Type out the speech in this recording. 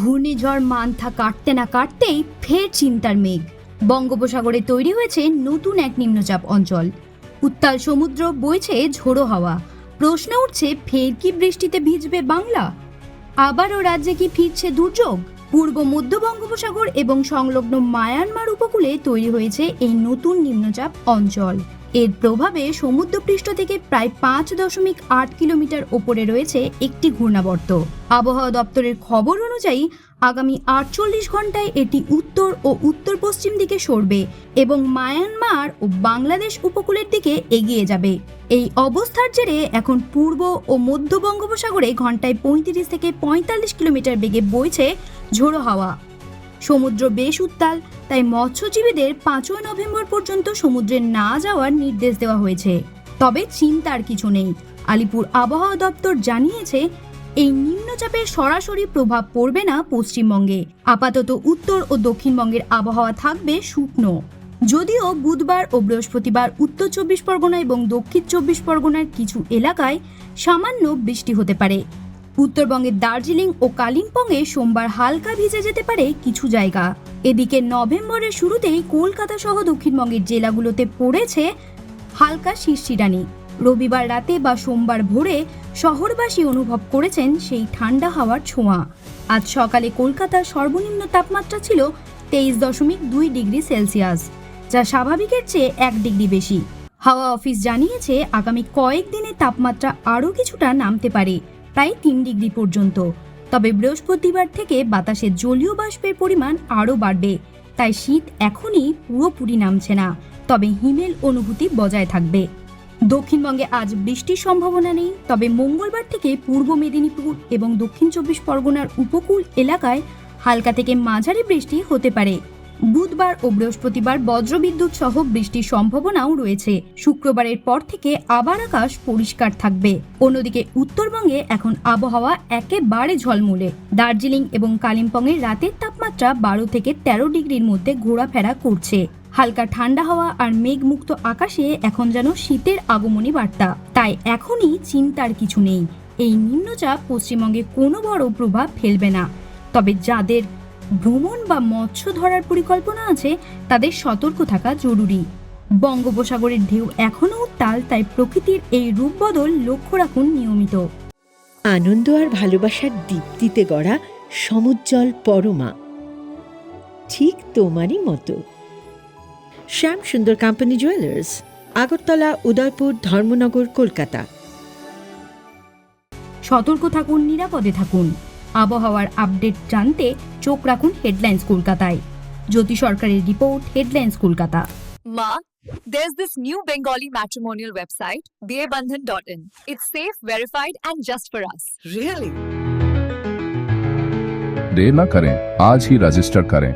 ঘূর্ণিঝড় মান্থা কাটতে না কাটতেই ফের চিন্তার মেঘ। বঙ্গোপসাগরে তৈরি হয়েছে নতুন এক নিম্নচাপ অঞ্চল। উত্তাল সমুদ্র বইছে ঝোড়ো হাওয়া। প্রশ্ন উঠছে, ফের কি বৃষ্টিতে ভিজবে বাংলা? আবারও রাজ্যে কি ফিরছে দুর্যোগ? পূর্ব মধ্য বঙ্গোপসাগর এবং সংলগ্ন মায়ানমার উপকূলে তৈরি হয়েছে এই নতুন নিম্নচাপ অঞ্চল। এর প্রভাবে সমুদ্রপৃষ্ঠ থেকে প্রায় পাঁচ দশমিক আট কিলোমিটার ওপরে রয়েছে একটি ঘূর্ণাবর্ত। আবহাওয়া দপ্তরের খবর অনুযায়ী, আগামী আটচল্লিশ ঘন্টায় এটি উত্তর ও উত্তর পশ্চিম দিকে সরবে এবং মায়ানমার ও বাংলাদেশ উপকূলের দিকে এগিয়ে যাবে। এই অবস্থার জেরে এখন পূর্ব ও মধ্য বঙ্গোপসাগরে ঘন্টায় পঁয়ত্রিশ থেকে পঁয়তাল্লিশ কিলোমিটার বেগে বইছে ঝোড়ো হাওয়া। সমুদ্র বেশ উত্তাল, তাই মৎস্যজীবীদের পাঁচই নভেম্বর পর্যন্ত সমুদ্রে না যাওয়ার নির্দেশ দেওয়া হয়েছে। তবে চিন্তার কিছু নেই। আলিপুর আবহাওয়া দপ্তর জানিয়েছে, এই নিম্নচাপের সরাসরি প্রভাব পড়বে না পশ্চিমবঙ্গে। আপাতত উত্তর ও দক্ষিণবঙ্গের আবহাওয়া থাকবে শুকনো। যদিও বুধবার ও বৃহস্পতিবার উত্তর চব্বিশ পরগনা এবং দক্ষিণ চব্বিশ পরগনার কিছু এলাকায় সামান্য বৃষ্টি হতে পারে। উত্তরবঙ্গের দার্জিলিং ও কালিম্পংয়ে সোমবার হালকা ভিজে যেতে পারে কিছু জায়গা। এদিকে নভেম্বরের শুরুতেই কলকাতা সহ দক্ষিণবঙ্গের জেলাগুলোতে পড়েছে হালকা শিরশিরানি। রবিবার রাতে বা সোমবার ভোরে শহরবাসী অনুভব করেছেন সেই ঠান্ডা হাওয়ার ছোঁয়া। আজ সকালে কলকাতার সর্বনিম্ন তাপমাত্রা ছিল তেইশ দশমিক দুই ডিগ্রি সেলসিয়াস, যা স্বাভাবিকের চেয়ে এক ডিগ্রি বেশি। হাওয়া অফিস জানিয়েছে, আগামী কয়েকদিনে তাপমাত্রা আরও কিছুটা নামতে পারে। প্রায় তিন ডিগ্রি পর্যন্ত। তবে বৃহস্পতিবার থেকে বাতাসে জলীয় বাষ্পের পরিমাণ আরও বাড়বে। তাই শীত এখনই পুরোপুরি নামছে না। তবে হিমেল অনুভূতি বজায় থাকবে। দক্ষিণবঙ্গে আজ বৃষ্টির সম্ভাবনা নেই। তবে মঙ্গলবার থেকে পূর্ব মেদিনীপুর এবং দক্ষিণ চব্বিশ পরগনার উপকূল এলাকায় হালকা থেকে মাঝারি বৃষ্টি হতে পারে। বুধবার ও বৃহস্পতিবার বজ্রবিদ্যুৎ সহ বৃষ্টির সম্ভাবনাও রয়েছে। শুক্রবারের পর থেকে আবার আকাশ পরিষ্কার থাকবে। অন্যদিকে উত্তরবঙ্গে এখন আবহাওয়া একেবারে ঝলমলে। দার্জিলিং এবং কালিম্পংয়ের রাতের তাপমাত্রা বারো থেকে তেরো ডিগ্রির মধ্যে ঘোরাফেরা করছে। হালকা ঠান্ডা হাওয়া আর মেঘমুক্ত আকাশে এখন যেন শীতের আগমনী বার্তা। তাই এখনই চিন্তার কিছু নেই। এই নিম্নচাপ পশ্চিমবঙ্গে কোনো বড় প্রভাব ফেলবে না। তবে যাদের ভ্রমণ বা মৎস্য ধরার পরিকল্পনা আছে তাদের সতর্ক থাকা জরুরি। বঙ্গোপসাগরের ঢেউ এখনও উত্তাল তাই প্রকৃতির এই রূপ বদল লক্ষ্য রাখুন নিয়মিত। আনন্দ আর ভালোবাসার দীপ্তিতে গড়া সমুজ্জ্বল পরমা। ঠিক তোমারই মতো। Shyam Sundar company jewellers Agartala Udaipur Dharmanagar Kolkata. সতর্ক থাকুন নিরাপদে থাকুন। আবহাওয়ার আপডেট জানতে চোখ রাখুন হেডলাইন্স কলকাতায় জ্যোতি সরকারের report headlines Kolkata Ma, there's this new Bengali matrimonial website, bearbandhan.in. It's safe, verified, and just for us. Really? देर न करें आज ही रजिस्टर करें